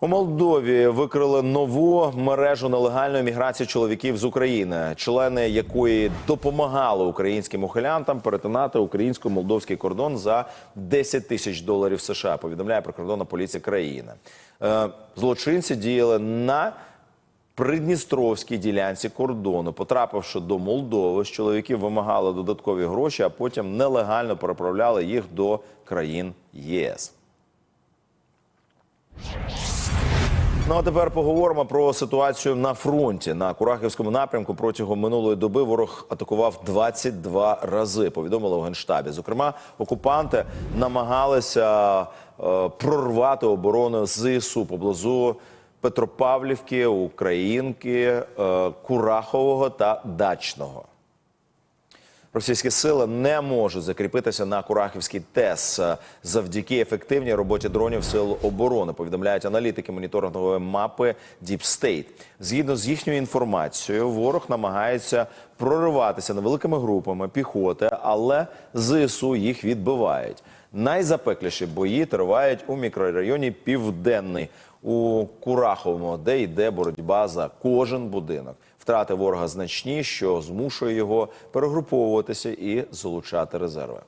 У Молдові викрили нову мережу нелегальної міграції чоловіків з України, члени якої допомагали українським ухилянтам перетинати українсько-молдовський кордон за 10 тисяч доларів США. Повідомляє прикордонна поліція країни. Е, Злочинці діяли на придністровській ділянці кордону. Потрапивши до Молдови, з чоловіків вимагали додаткові гроші, а потім нелегально переправляли їх до країн ЄС. Ну а тепер поговоримо про ситуацію на фронті. На Курахівському напрямку протягом минулої доби ворог атакував 22 рази. Повідомили у генштабі. Зокрема, окупанти намагалися е, прорвати оборону ЗСУ поблизу Петропавлівки, Українки, е, Курахового та Дачного. Російські сили не можуть закріпитися на Курахівській ТЕС завдяки ефективній роботі дронів сил оборони. Повідомляють аналітики моніторингової мапи Deep State. Згідно з їхньою інформацією, ворог намагається прориватися невеликими групами піхоти, але ЗСУ їх відбивають. Найзапекліші бої тривають у мікрорайоні Південний у Кураховому, де йде боротьба за кожен будинок. Втрати ворога значні, що змушує його перегруповуватися і залучати резерви.